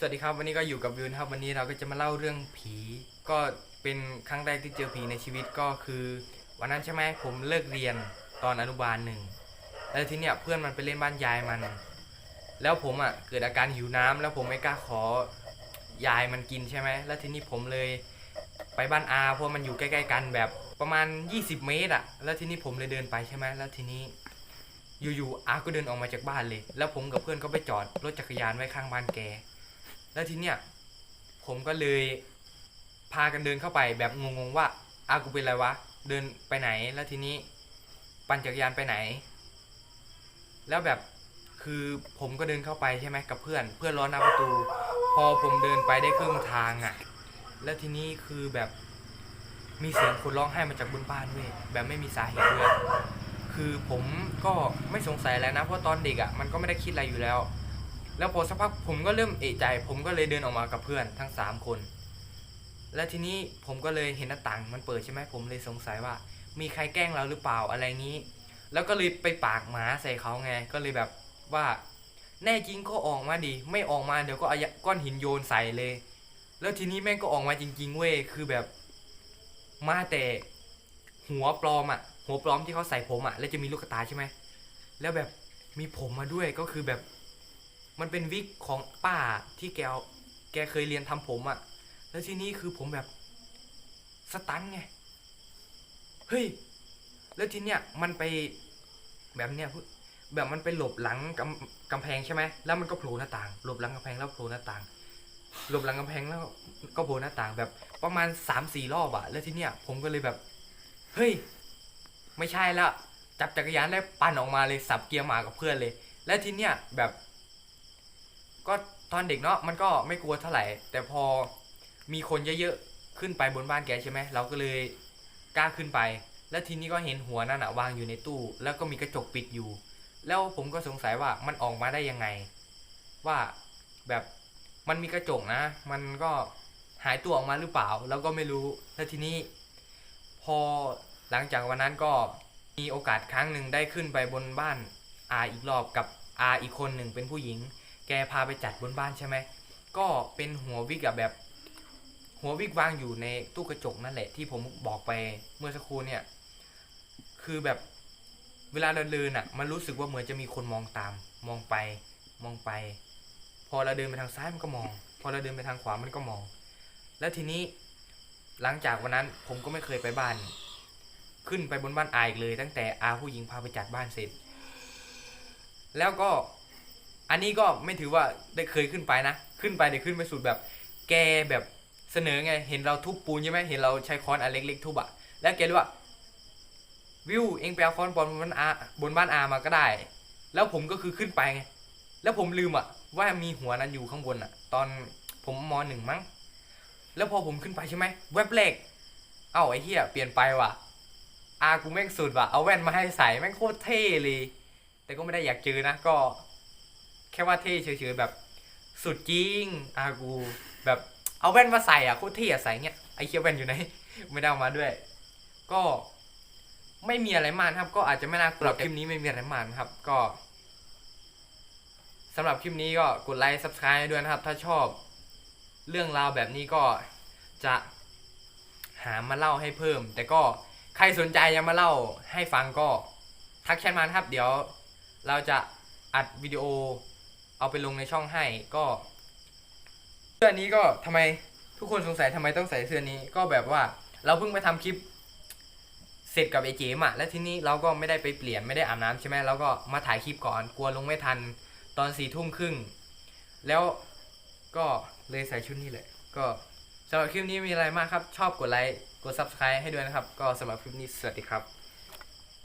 สวัสดีครับวันนี้ก็อยู่กับวิวนะครับวันนี้เราก็จะมาเล่าเรื่องผี ก็เป็นครั้งแรกที่เจอผีในชีวิตก็คือ วันนั้นใช่ไหมผมเลิกเรียนตอนอนุบาลหนึ่งแล้วทีเนี้ยเพื่อนมันไปเล่นบ้านยายมัน แล้วผมอะเกิดอาการหิวน้ำแล้วผมไม่กล้าขอยายมันกินใช่ไหมแล้วทีนี้ผมเลยไปบ้านอาเพราะมันอยู่ใกล้ๆกันแบบประมาณ 20 เมตรอะ แล้วทีนี้ผมเลยเดินไปใช่ไหมแล้วทีนี้อยู่ๆอาก็เดินออกมาจากบ้านเลย แล้วผมกับเพื่อนก็ไปจอดรถจักรยานไว้ข้างบ้านแก แล้วทีเนี้ยผมก็เลยพากันเดินเข้าไปแบบงงๆว่าอากูเป็นอะไรวะ เดินไปไหน แล้วทีนี้ ปั่นจักรยานไปไหน แล้วแบบคือผมก็เดินเข้าไปใช่ไหมกับเพื่อน เพื่อนรอหน้าประตู พอผมเดินไปได้ครึ่งทางอะ่ะ แล้วทีนี้คือแบบมีเสียงคนร้องไห้มาจากบนบ้านเว้ยแบบไม่มีสาเหตุด้วยคือผมก็ไม่สงสัยแล้วนะเพราะตอนเด็กอะ่ะมันก็ไม่ได้คิดอะไรอยู่แล้ว แล้วพอสักพักผมก็เริ่มเอะใจ ผมก็เลยเดินออกมากับเพื่อนทั้งสามคน และทีนี้ผมก็เลยเห็นหน้าต่างมันเปิดใช่ไหมผมเลยสงสัยว่า มีใครแกล้งเราหรือเปล่าอะไรงี้ แล้วก็เลยไปปากหมาใส่เขาไง ก็เลยแบบว่าแน่จริงก็ออกมาดิไม่ออกมาเดี๋ยวก็เอาก้อนหินโยนใส่เลย แล้วทีนี้แม่งก็ออกมาจริง ๆ เว้ยคือแบบมาแต่หัวปลอมอะหัวปลอมที่เขาใส่ผมอะแล้วจะมีลูกตาใช่ไหมแล้วแบบมีผมมาด้วยก็คือแบบ มันเป็นวิกของป้าที่แกเอาแกเคยเรียนทำผมอะ่ะ แล้วทีนี้คือผมแบบสตันไง เฮ้ย แล้วทีเนี้ยมันไปแบบเนี้ยแบบมันไปหลบหลังกำกำแพงใช่ไหม แล้วมันก็โผล่หน้าต่าง หลบหลังกำแพงแล้วโผล่หน้าต่าง หลบหลังกำแพงแล้วก็โผล่หน้าต่างแบบประมาณสามสี่รอบอะแล้วทีเนี้ยผมก็เลยแบบ เฮ้ย ไม่ใช่ละจับจักรยานแล้ปั่นออกมาเลยสับเกียร์หมากับเพื่อนเลย และทีเนี้ยแบบ ก็ตอนเด็กเนาะมันก็ไม่กลัวเท่าไหร่ แต่พอมีคนเยอะๆขึ้นไปบนบ้านแกใช่ไหมเราก็เลยกล้าขึ้นไป แล้วทีนี้ก็เห็นหัวนั่นอะวางอยู่ในตู้ แล้วก็มีกระจกปิดอยู่ แล้วผมก็สงสัยว่ามันออกมาได้ยังไง ว่าแบบมันมีกระจกนะ มันก็หายตัวออกมาหรือเปล่า แล้วก็ไม่รู้ แล้วทีนี้ พอหลังจากวันนั้นก็มีโอกาสครั้งหนึ่งได้ขึ้นไปบนบ้านอาอีกรอบกับอาอีกคนหนึ่งเป็นผู้หญิง แกพาไปจัดบนบ้านใช่ไหมก็เป็นหัววิกอะแบบ หัววิกวางอยู่ในตู้กระจกนั่นแหละที่ผมบอกไปเมื่อสักครู่เนี่ย คือแบบเวลาเราเดินอะมันรู้สึกว่าเหมือนจะมีคนมองตาม มองไป มองไป พอเราเดินไปทางซ้ายมันก็มอง พอเราเดินไปทางขวามันก็มอง แล้วทีนี้หลังจากวันนั้นผมก็ไม่เคยไปบ้าน ขึ้นไปบนบ้านอาอีกเลย ตั้งแต่อาผู้หญิงพาไปจัดบ้านเสร็จ แล้วก็ อันนี้ก็ไม่ถือว่าได้เคยขึ้นไปนะ ขึ้นไปได้ขึ้นไปสุดแบบ แกแบบเสนอไง เห็นเราทุบปูนใช่ไหมเห็นเราใช้ค้อนอันเล็กๆทุบอะแล้วแกรู้ว่า วิวเองไปเอาค้อนบนบนอาบนบ้านอามาก็ได้ แล้วผมก็คือขึ้นไปไง แล้วผมลืมอะว่ามีหัวนั้นอยู่ข้างบนอะตอนผมมหนึ่งมั้ง แล้วพอผมขึ้นไปใช่ไหมแวบแรกเอ้าไอ้เหี้ยเปลี่ยนไปว่ะ อากูแม่งสุดว่ะ เอาแว่นมาให้ใส่แม่งโคตรเท่เลย แต่ก็ไม่ได้อยากเจอนะ ก็ แค่ว่าเท่เฉยๆแบบสุดจริงอากูแบบเอาแว่นมาใส่อะโคตรเท่อะใส่เงี้ยไอ้เคียแว่นอยู่ไหนไม่ได้เอามาด้วย ก็ไม่มีอะไรมากครับ ก็อาจจะไม่น่ากลัวคลิปนี้ไม่มีอะไรมากนะครับ ก็สำหรับคลิปนี้ก็กดไลค์ subscribe ด้วยนะครับ ถ้าชอบเรื่องราวแบบนี้ก็จะหามาเล่าให้เพิ่ม แต่ก็ใครสนใจจะมาเล่าให้ฟังก็ทักแชทมานะครับ เดี๋ยวเราจะอัดวิดีโอ เอาไปลงในช่องให้ก็เสื้อนี้ก็ทำไมทุกคนสงสัยทำไมต้องใส่เสื้อนี้ก็แบบว่าเราเพิ่งไปทำคลิปเสร็จกับไอเจมอะแล้วทีนี้เราก็ไม่ได้ไปเปลี่ยนไม่ได้อาบน้ำใช่ไหมเราก็มาถ่ายคลิปก่อนกลัวลงไม่ทันตอนสี่ทุ่มครึ่งแล้วก็เลยใส่ชุดนี้เลย ก็สำหรับคลิปนี้มีอะไรมากครับ ชอบกดไลค์กด subscribe ให้ด้วยนะครับ ก็สำหรับคลิปนี้สวัสดีครับ